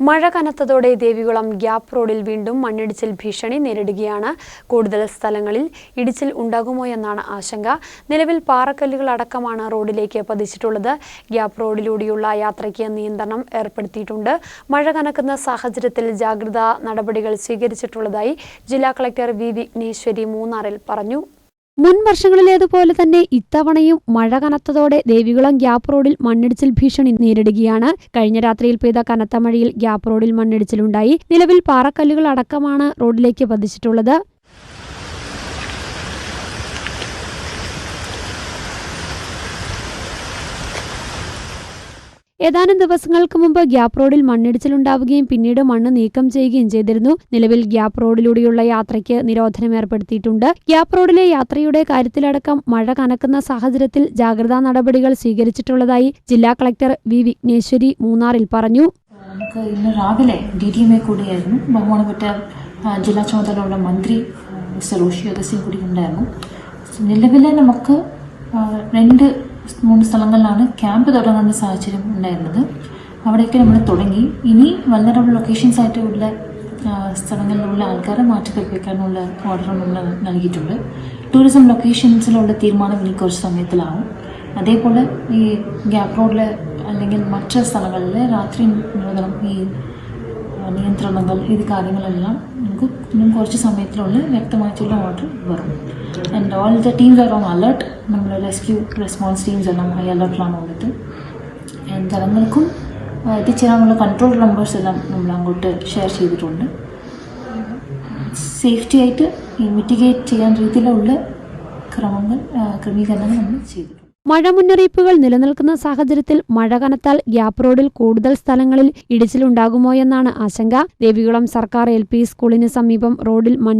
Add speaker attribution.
Speaker 1: മഴ കനത്തതോടെ ദേവികുളം ഗ്യാപ്പ് റോഡിൽ വീണ്ടും മണ്ണിടിച്ചിൽ ഭീഷണി നേരിടുകയാണ്. കൂടുതൽ സ്ഥലങ്ങളിൽ ഇടിച്ചിൽ ഉണ്ടാകുമോ എന്നാണ് ആശങ്ക. നിലവിൽ പാറക്കല്ലുകൾ അടക്കമാണ് റോഡിലേക്ക് പതിച്ചിട്ടുള്ളത്. ഗ്യാപ്പ് റോഡിലൂടെയുള്ള യാത്രയ്ക്ക് നിയന്ത്രണം ഏർപ്പെടുത്തിയിട്ടുണ്ട്. മഴ കനക്കുന്ന സാഹചര്യത്തിൽ ജാഗ്രതാ നടപടികൾ സ്വീകരിച്ചിട്ടുള്ളതായി ജില്ലാ കളക്ടർ വി വിഘ്നേശ്വരി മൂന്നാറിൽ പറഞ്ഞു. മുൻ വർഷങ്ങളിലേതുപോലെ തന്നെ ഇത്തവണയും മഴ കനത്തതോടെ ദേവികുളം ഗ്യാപ്പ് റോഡിൽ മണ്ണിടിച്ചിൽ ഭീഷണി നേരിടുകയാണ്. കഴിഞ്ഞ രാത്രിയിൽ പെയ്ത കനത്ത മഴയിൽ ഗ്യാപ്പ് റോഡിൽ മണ്ണിടിച്ചിലുണ്ടായി. നിലവിൽ പാറക്കല്ലുകൾ അടക്കമാണ് റോഡിലേക്ക് പതിച്ചിട്ടുള്ളത്. ഏതാനും ദിവസങ്ങൾക്ക് മുമ്പ് ഗ്യാപ് റോഡിൽ മണ്ണിടിച്ചിലുണ്ടാവുകയും പിന്നീട് മണ്ണ് നീക്കം ചെയ്യുകയും ചെയ്തിരുന്നു. നിലവിൽ ഗ്യാപ് റോഡിലൂടെയുള്ള യാത്രയ്ക്ക് നിരോധനം ഏർപ്പെടുത്തിയിട്ടുണ്ട്. ഗ്യാപ് റോഡിലെ യാത്രയുടെ കാര്യത്തിലടക്കം മഴ കനക്കുന്ന സാഹചര്യത്തിൽ ജാഗ്രതാ നടപടികൾ സ്വീകരിച്ചിട്ടുള്ളതായി ജില്ലാ കളക്ടർ വി. വിഘ്നേശ്വരി മൂന്നാറിൽ പറഞ്ഞു.
Speaker 2: നമുക്ക് ഇന്ന് രാവിലെ ബഹുമാനപ്പെട്ട ജില്ലാ ചുമതലയുള്ള മന്ത്രി മിസ്റ്റർ റോഷി അഗസ്യം കൂടി ഉണ്ടായിരുന്നു. നിലവിലെ നമുക്ക് രണ്ട് മൂന്ന് സ്ഥലങ്ങളിലാണ് ക്യാമ്പ് തുടങ്ങേണ്ട സാഹചര്യം ഉണ്ടായിരുന്നത്. അവിടെയൊക്കെ നമ്മൾ തുടങ്ങി. ഇനി വല്ലറബിൾ ലൊക്കേഷൻസ് ആയിട്ട് ഉള്ള സ്ഥലങ്ങളിലുള്ള ആൾക്കാരെ മാറ്റി കൽപ്പിക്കാനുള്ള ഓർഡർ നമ്മൾ നൽകിയിട്ടുണ്ട്. ടൂറിസം ലൊക്കേഷൻസിലുള്ള തീരുമാനം ഇനി കുറച്ച് സമയത്തിലാവും. അതേപോലെ ഈ ഗ്യാപ് റോഡിൽ അല്ലെങ്കിൽ മറ്റ് സ്ഥലങ്ങളിൽ രാത്രി നിരോധനം ഈ നിയന്ത്രണങ്ങൾ ഇത് കാര്യങ്ങളെല്ലാം നമുക്ക് ഇന്നും കുറച്ച് സമയത്തിനുള്ളിൽ വ്യക്തമായിട്ടുള്ള ഓർഡർ വരും. And all the teams are on alert നമ്മൾ റെസ്ക്യൂ റെസ്പോൺസ് ടീംസ് എല്ലാം ഹൈ അലർട്ടിലാണ് ഉള്ളത് ആൻഡ് ജനങ്ങൾക്കും എത്തിച്ചേരാനുള്ള കൺട്രോൾ നമ്പേഴ്സ് എല്ലാം നമ്മൾ അങ്ങോട്ട് ഷെയർ ചെയ്തിട്ടുണ്ട്. സേഫ്റ്റി ആയിട്ട് മിറ്റിഗേറ്റ് ചെയ്യാൻ രീതിയിലുള്ള ക്രമങ്ങൾ ക്രമീകരണങ്ങൾ നമ്മൾ ചെയ്തിട്ടുണ്ട്.
Speaker 1: മഴ മുന്നറിയിപ്പുകൾ നിലനിൽക്കുന്ന സാഹചര്യത്തിൽ മഴ കനത്താൽ ഗ്യാപ്പ് റോഡിൽ കൂടുതൽ സ്ഥലങ്ങളിൽ ഇടിച്ചിലുണ്ടാകുമോ എന്നാണ് ആശങ്ക. ദേവികുളം സർക്കാർ എൽ സ്കൂളിന് സമീപം റോഡിൽ